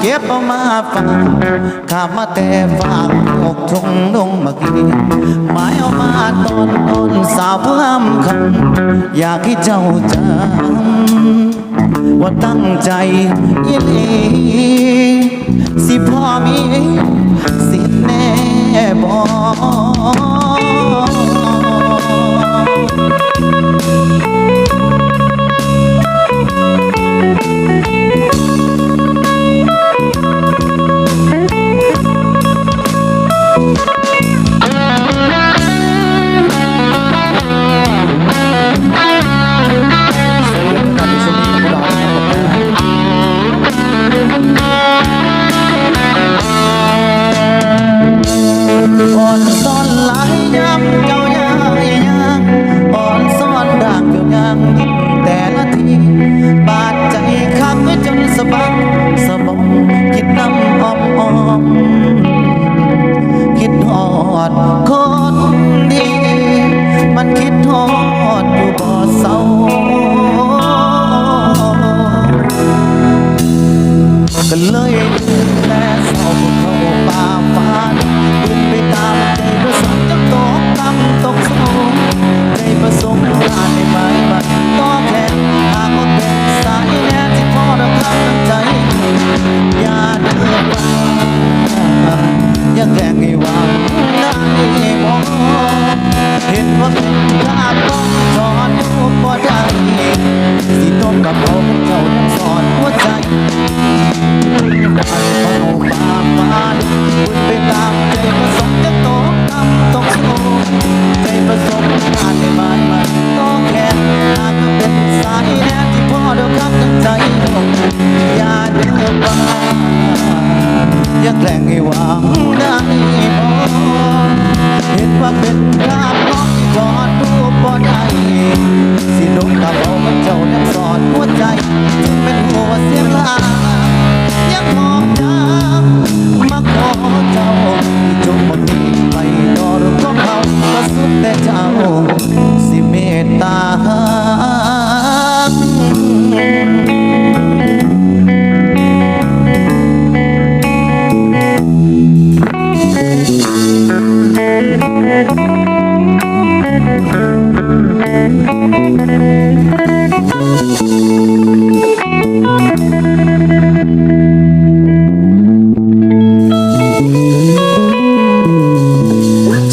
เก็บมาฝากข้ามาแต่ฝากอกทุ่งลงมากินหมายอามาตอนตอนสาวพิ่มคันอยากให้เจ้าจำว่าตั้งใจยินดีสิพ่อมีสิแน่บอก light. แกล้งให้วางได้พเห็นว่าเป็นภาพของกอดรูปบ่ได้สินกตาบอ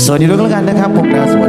สวัสดีทุกท่านนะครับผมดาวสวัสดี